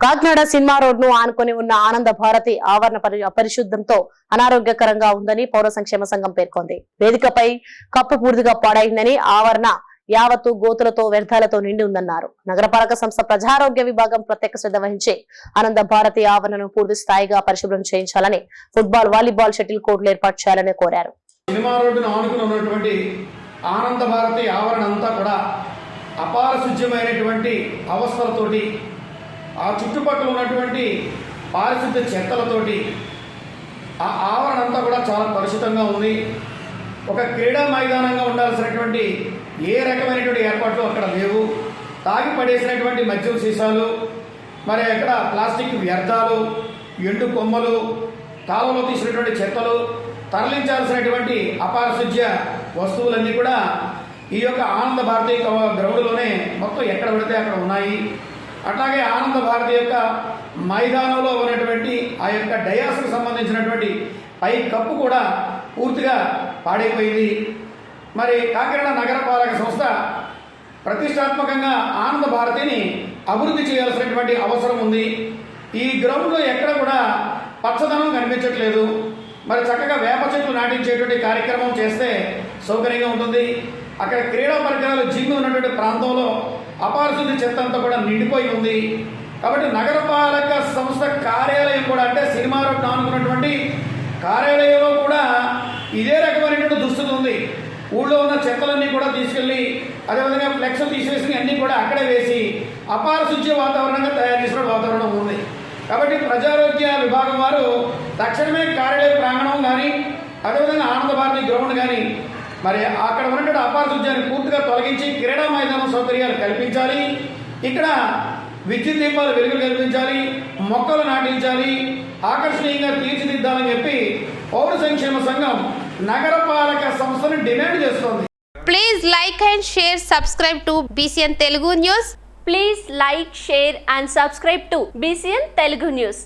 Kakinada cinema రోడ్ను ఆనుకొని ఉన్న ఆనంద భారతి ఆవరణ పరి- అపరిశుద్ధంతో అనారోగ్యకరంగా ఉందని పౌర సంక్షేమ సంఘం పేర్కొంది. వేదికపై కప్పు పూర్తిగా పాడైందని ఆవరణ యావత్తు గోతులతో వ్యర్థాలతో నిండి ఉందన్నారు. నగరపాలక సంస్థ ప్రజారోగ్య విభాగం ప్రత్యేక శ్రద్ధ వహించి ఆనంద భారతి ఆవరణను పూర్తి స్థాయిగా పరిశుభ్రం చేయించాలని ఫుట్బాల్ వాలీబాల్ షటిల్ కోర్టులు ఏర్పాటు చేయాలని కోరారు. సినిమా రోడ్డును ఆనుకుని ఉన్నటువంటి ఆనంద భారతి ఆవరణ అంతా కూడా అవస్థలతోటి ఆ చుట్టుపక్కల ఉన్నటువంటి పారిశుద్ధ చెత్తలతోటి ఆ ఆవరణ అంతా కూడా చాలా కలుషితంగా ఉంది. ఒక క్రీడా మైదానంగా ఉండాల్సినటువంటి ఏ రకమైనటువంటి ఏర్పాట్లు అక్కడ లేవు. తాగి పడేసినటువంటి మద్యం సీసాలు మరి అక్కడ ప్లాస్టిక్ వ్యర్థాలు ఎండు కొమ్మలు కాలంలో తీసినటువంటి చెత్తలు తరలించాల్సినటువంటి అపారశుద్ధ్య వస్తువులన్నీ కూడా ఈ యొక్క ఆనంద భారతీయ గ్రౌండ్లోనే మొత్తం ఎక్కడ పడితే అక్కడ ఉన్నాయి. అట్లాగే ఆనంద భారతి యొక్క మైదానంలో ఉన్నటువంటి ఆ యొక్క డయాస్కు సంబంధించినటువంటి పై కప్పు కూడా పూర్తిగా పాడైపోయింది. మరి కాకినాడ నగరపాలక సంస్థ ప్రతిష్టాత్మకంగా ఆనంద భారతిని అభివృద్ధి చేయాల్సినటువంటి అవసరం ఉంది. ఈ గ్రౌండ్లో ఎక్కడ కూడా పచ్చదనం కనిపించట్లేదు. మరి చక్కగా వేప చెట్లు నాటించేటువంటి కార్యక్రమం చేస్తే సౌకర్యంగా ఉంటుంది. అక్కడ క్రీడా పరికరాలు జిమ్ ఉన్నటువంటి ప్రాంతంలో అపారశుద్ధి చెత్త అంతా కూడా నిండిపోయి ఉంది. కాబట్టి నగరపాలక సంస్థ కార్యాలయం కూడా అంటే సినిమా రోడ్ అనుకున్నటువంటి కార్యాలయంలో కూడా ఇదే రకమైనటువంటి దుస్థితి ఉంది. ఊళ్ళో ఉన్న చెత్తలన్నీ కూడా తీసుకెళ్ళి అదేవిధంగా ఫ్లెక్స్ తీసేసి అన్నీ కూడా అక్కడే వేసి అపారశుద్ధ్య వాతావరణంగా తయారు చేసిన వాతావరణం ఉంది. కాబట్టి ప్రజారోగ్య విభాగం వారు తక్షణమే కార్యాలయ ప్రాంగణం కానీ అదేవిధంగా ఆనంద భారతి గ్రౌండ్ కానీ మరి అక్కడ ఉన్నటువంటి అపారశుద్ధ్యాన్ని పూర్తిగా తొలగించి సౌకర్యాలు కల్పించాలి ఇక్కడ విద్యుత్ దీపాలు వెలుగులు కల్పించాలి మొక్కలు నాటించాలి ఆకర్షణీయంగా తీర్చిదిద్దాలని చెప్పి పౌర సంక్షేమ సంఘం నగరపాలక సంస్థను డిమాండ్ చేస్తోంది Please like and share, subscribe to BCN Telugu News. Please like, share and subscribe to BCN Telugu News.